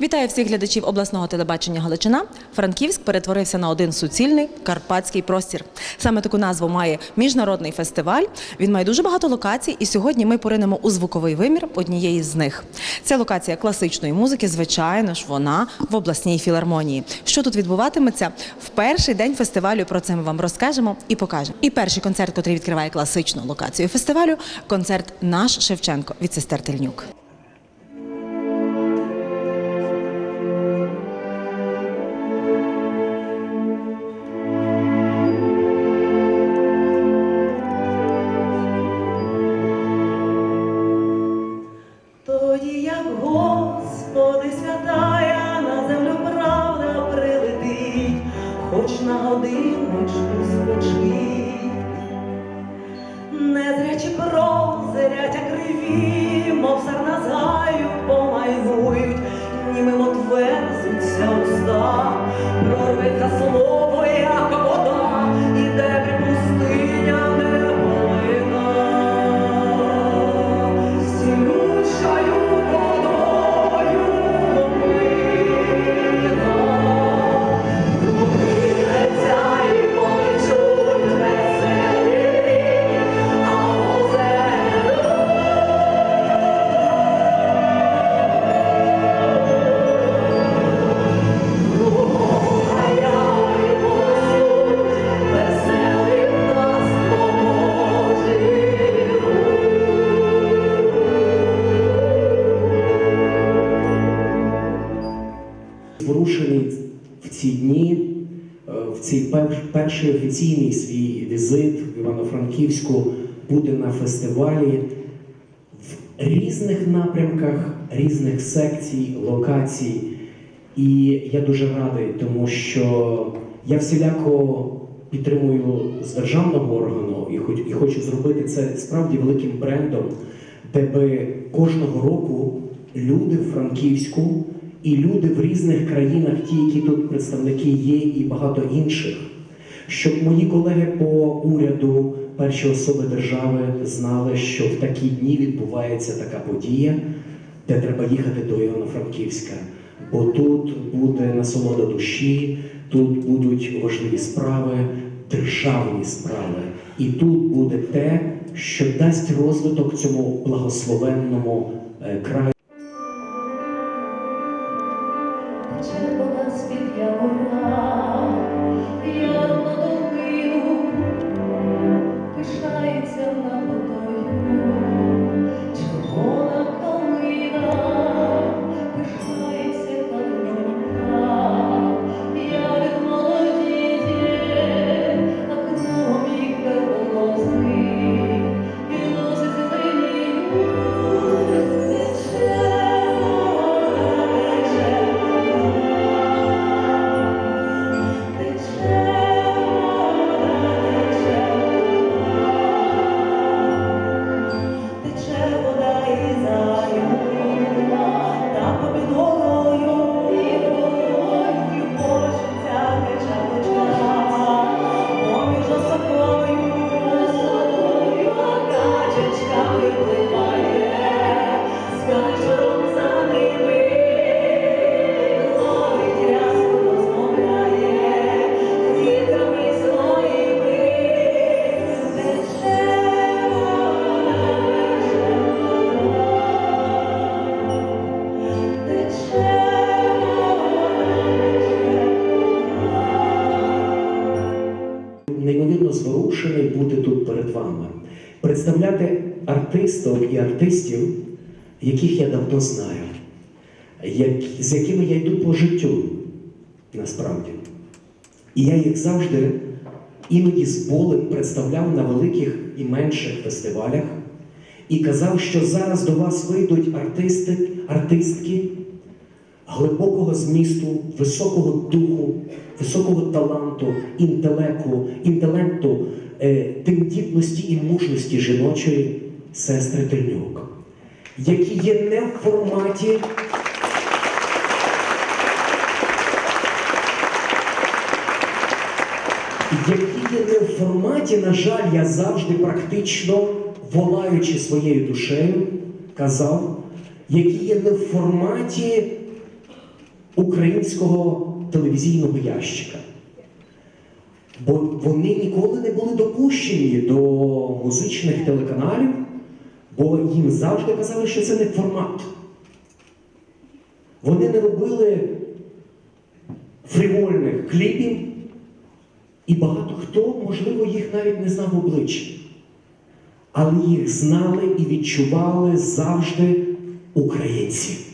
Вітаю всіх глядачів обласного телебачення Галичина. Франківськ перетворився на один суцільний карпатський простір. Саме таку назву має міжнародний фестиваль. Він має дуже багато локацій, і сьогодні ми поринемо у звуковий вимір однієї з них. Це локація класичної музики. Звичайно ж, вона в обласній філармонії. Що тут відбуватиметься в перший день фестивалю? Про це ми вам розкажемо і покажемо. І перший концерт, який відкриває класичну локацію фестивалю, концерт Наш Шевченко від сестер Тельнюк. Цей перший офіційний свій візит в Івано-Франківську бути на фестивалі в різних напрямках, різних секцій, локацій. І я дуже радий, тому що я всіляко підтримую з державного органу і хоч- і хочу зробити це справді великим брендом, де би кожного року люди в Франківську і люди в різних країнах, ті, які тут представники є, і багато інших, щоб мої колеги по уряду, перші особи держави знали, що в такі дні відбувається така подія, де треба їхати до Івано-Франківська. Бо тут буде насолода душі, тут будуть важливі справи, державні справи. І тут буде те, що дасть розвиток цьому благословенному е, краю. Вода з-під явора, на долину, пишається на водою, артисток і артистів, яких я давно знаю, як, з якими я йду по життю насправді. І я їх завжди іноді з болем представляв на великих і менших фестивалях і казав, що зараз до вас вийдуть артисти, артистки глибокого змісту, високого духу, високого таланту, інтелекту, інтелекту, тендітності і мужності жіночої сестри Тельнюк, які є не в форматі. Які є не в форматі, на жаль, я завжди практично волаючи своєю душею, казав, які є не в форматі українського телевізійного ящика. Бо вони ніколи не були допущені до музичних телеканалів, бо їм завжди казали, що це не формат. Вони не робили фривольних кліпів, і багато хто, можливо, їх навіть не знав обличчя. Але їх знали і відчували завжди українці.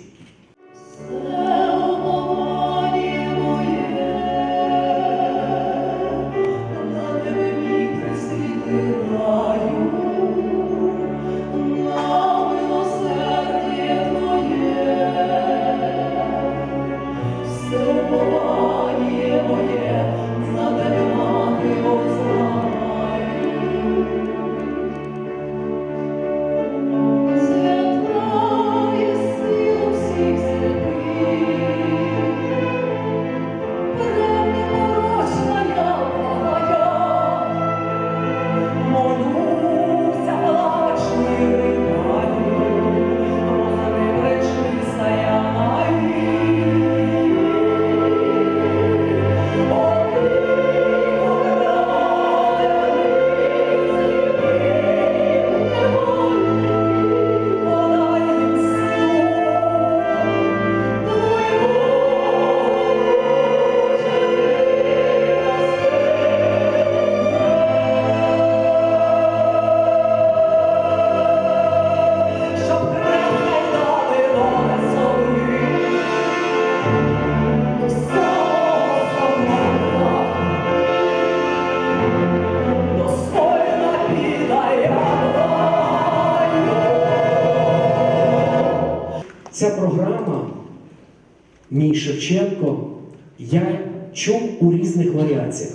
Я чув у різних варіаціях.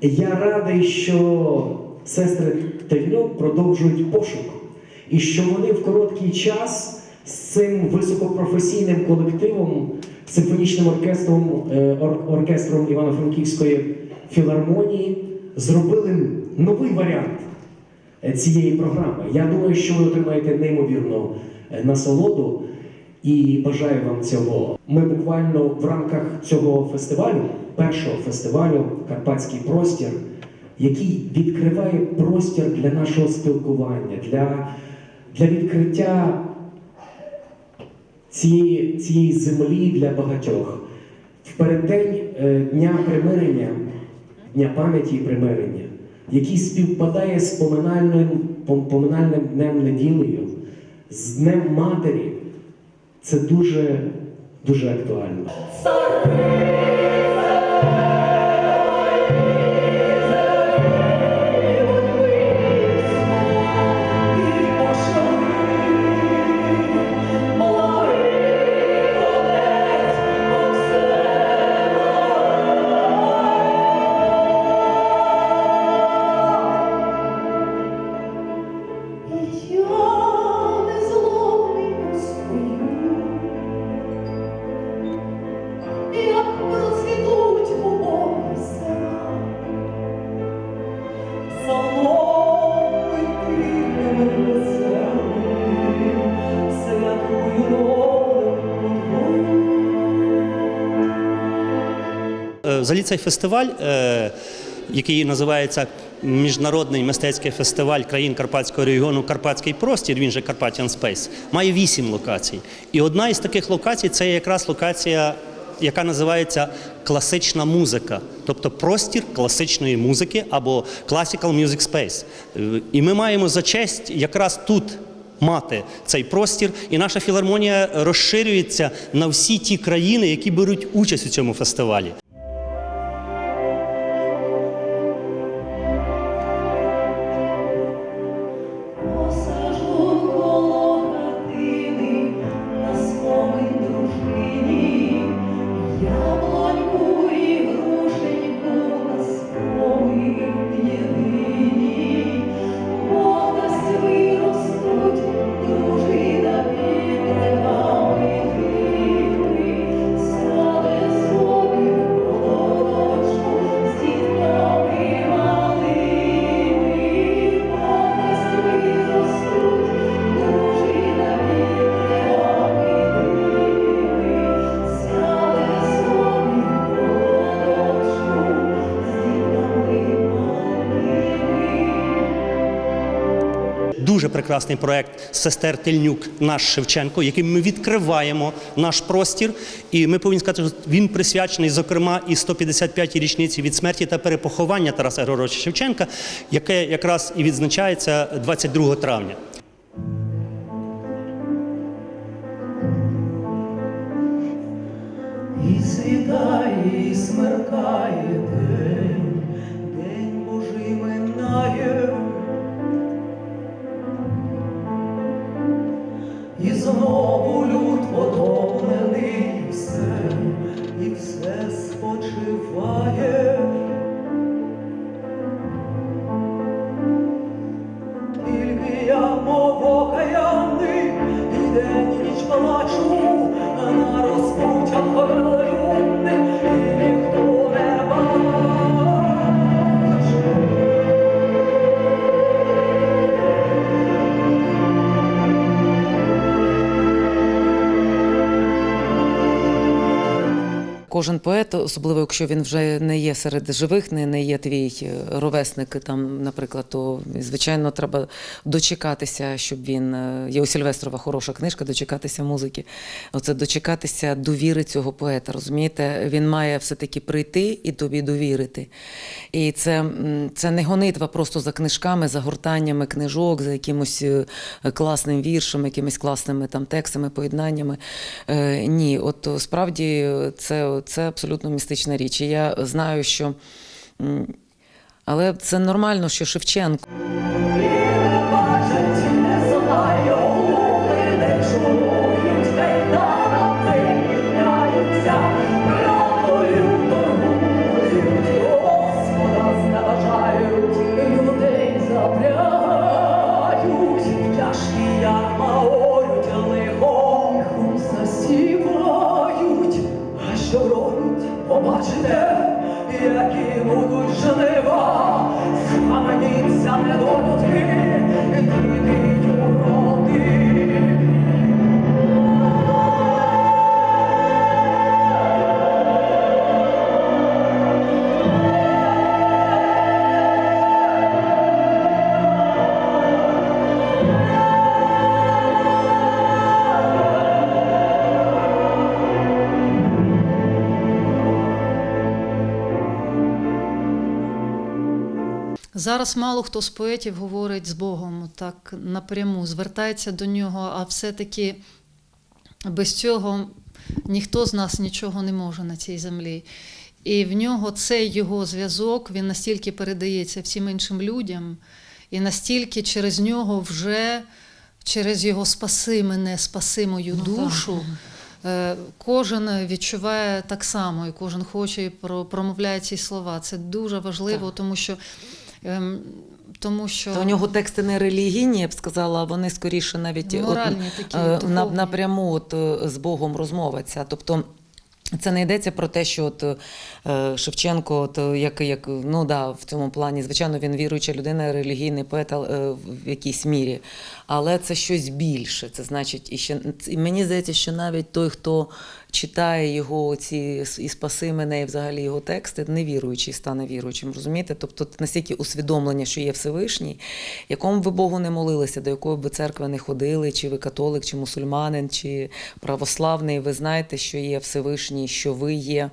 Я радий, що сестри Тельнюк продовжують пошук, і що вони в короткий час з цим високопрофесійним колективом, симфонічним оркестром, е, ор- оркестром Івано-Франківської філармонії зробили новий варіант е, цієї програми. Я думаю, що ви отримаєте неймовірну е, насолоду і бажаю вам цього. Ми буквально в рамках цього фестивалю, першого фестивалю Карпатський простір, який відкриває простір для нашого спілкування, для, для відкриття цієї, цієї землі для багатьох. В переддень е, Дня примирення, Дня пам'яті і примирення, який співпадає з поминальним, поминальним днем неділею, з Днем Матері, це дуже, дуже актуально. Взагалі цей фестиваль, е, який називається Міжнародний мистецький фестиваль країн Карпатського регіону Карпатський простір, він же Carpathian Space, має вісім локацій. І одна із таких локацій це якраз локація, яка називається класична музика, тобто простір класичної музики або Classical Music Space. І ми маємо за честь якраз тут мати цей простір, і наша філармонія розширюється на всі ті країни, які беруть участь у цьому фестивалі. you. Прекрасний проект сестер Тельнюк, наш Шевченко, яким ми відкриваємо наш простір. І ми повинні сказати, що він присвячений, зокрема, і 155-й річниці від смерті та перепоховання Тараса Григоровича Шевченка, яке якраз і відзначається 22 травня. І світає, і смеркає Кожен поет, особливо якщо він вже не є серед живих, не, не є твій е, ровесник, там, наприклад, то звичайно треба дочекатися, щоб він е, є у Сільвестрова хороша книжка, дочекатися музики. Оце дочекатися довіри цього поета. Розумієте, він має все-таки прийти і тобі довірити. І це, це не гонитва просто за книжками, за гортаннями книжок, за якимось е, класним віршем, якимись класними там текстами, поєднаннями. Е, ні, от справді це, це абсолютно містична річ. І я знаю, що. Але це нормально, що Шевченко. Побачите, які будуть жнива, схаменіться недолюдки, Зараз мало хто з поетів говорить з Богом так напряму, звертається до нього, а все-таки без цього ніхто з нас нічого не може на цій землі. І в нього цей його зв'язок він настільки передається всім іншим людям, і настільки через нього вже через його спаси мене, спаси мою душу. Е, Кожен відчуває так само, і кожен хоче і промовляє ці слова. Це дуже важливо, тому що. Ем, Тому що у нього тексти не релігійні, я б сказала, а вони скоріше навіть от, такі, е, на, духовні. напряму от, е, з Богом розмова ця. Тобто це не йдеться про те, що от, е, Шевченко, от, як, як, ну, да, в цьому плані, звичайно, він віруюча людина, релігійний поет в якійсь мірі. Але це щось більше. Це значить, і, ще, і мені здається, що навіть той, хто читає його ці і спаси мене, і взагалі його тексти, невіруючий стане віруючим. Розумієте? Тобто настільки усвідомлення, що є Всевишній, якому ви Богу не молилися, до якої б ви церкви не ходили, чи ви католик, чи мусульманин, чи православний, ви знаєте, що є Всевишній, що ви є,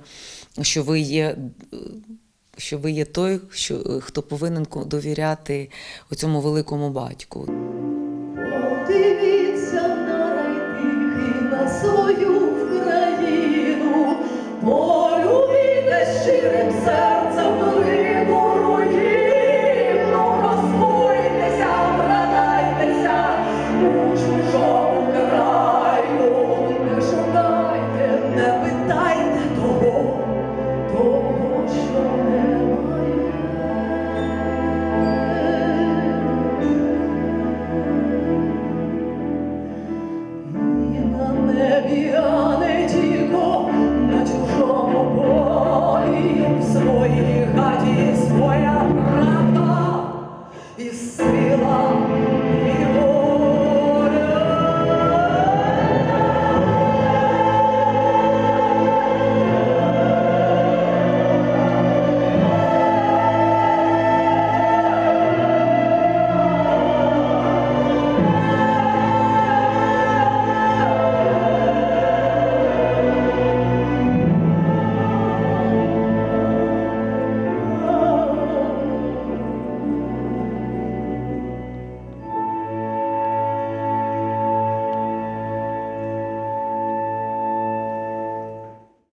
що ви є. е, Що ви є той, що, е, хто повинен довіряти оцьому великому батьку.